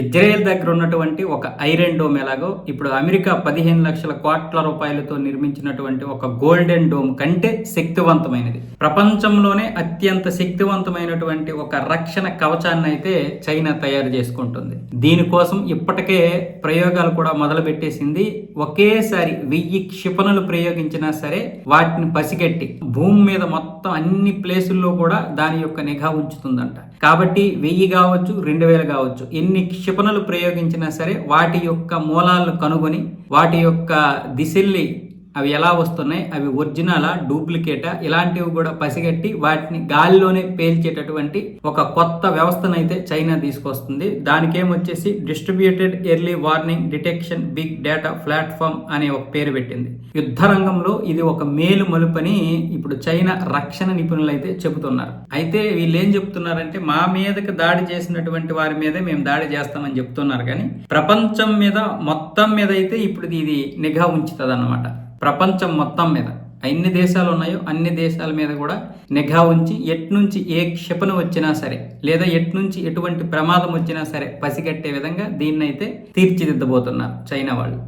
Israel దగ్గర ఉన్నటువంటి ఒక ఐరన్ డోమ్ ఎలాగో ఇప్పుడు అమెరికా పదిహేను లక్షల కోట్ల రూపాయలతో నిర్మించినటువంటి ఒక గోల్డెన్ డోమ్ కంటే శక్తివంతమైనది. ప్రపంచంలోనే అత్యంత శక్తివంతమైనటువంటి ఒక రక్షణ కవచాన్ని అయితే చైనా తయారు చేసుకుంటుంది. దీనికోసం ఇప్పటికే ప్రయోగాలు కూడా మొదలు పెట్టేసింది ఒకేసారి వెయ్యి క్షిపణులు ప్రయోగించినా సరే వాటిని పసిగట్టి భూమి మీద మొత్తం అన్ని ప్లేసుల్లో కూడా దాని యొక్క నిఘా ఉంచుతుందంట. కాబట్టి వెయ్యి కావచ్చు రెండు వేలు కావచ్చు. ఎన్ని క్షిపణులు ప్రయోగించినా సరే వాటి యొక్క మూలాలను కనుగొని వాటి యొక్క దిశల్ని అవి ఎలా వస్తున్నాయి? అవి ఒరిజినలా డూప్లికేటా? ఇలాంటివి కూడా పసిగట్టి వాటిని గాలిలోనే పేల్చేటటువంటి ఒక కొత్త వ్యవస్థనైతే చైనా తీసుకొస్తుంది. దానికేమొచ్చేసి distributed early warning detection big data platform అనే ఒక పేరు పెట్టింది. యుద్ధ రంగంలో ఇది ఒక మేలు మలుపని ఇప్పుడు చైనా రక్షణ నిపుణులు అయితే చెబుతున్నారు. అయితే వీళ్ళు ఏం చెప్తున్నారంటే మా మీదకి దాడి చేసినటువంటి వారి మీదే మేము దాడి చేస్తామని చెప్తున్నారు కానీ ప్రపంచం మీద మొత్తం మీద అయితే ఇప్పుడు ఇది నిఘా ఉంచుతుంది అన్నమాట ప్రపంచం మొత్తం మీద. ఎన్ని దేశాలు ఉన్నాయో అన్ని దేశాల మీద కూడా నిఘా ఉంచి ఎట్నుంచి ఏ క్షిపణ వచ్చినా సరే లేదా ఎట్నుంచి ఎటువంటి ప్రమాదం వచ్చినా సరే పసిగట్టే విధంగా దీన్నైతే తీర్చిదిద్దబోతున్నారు చైనా వాళ్ళు.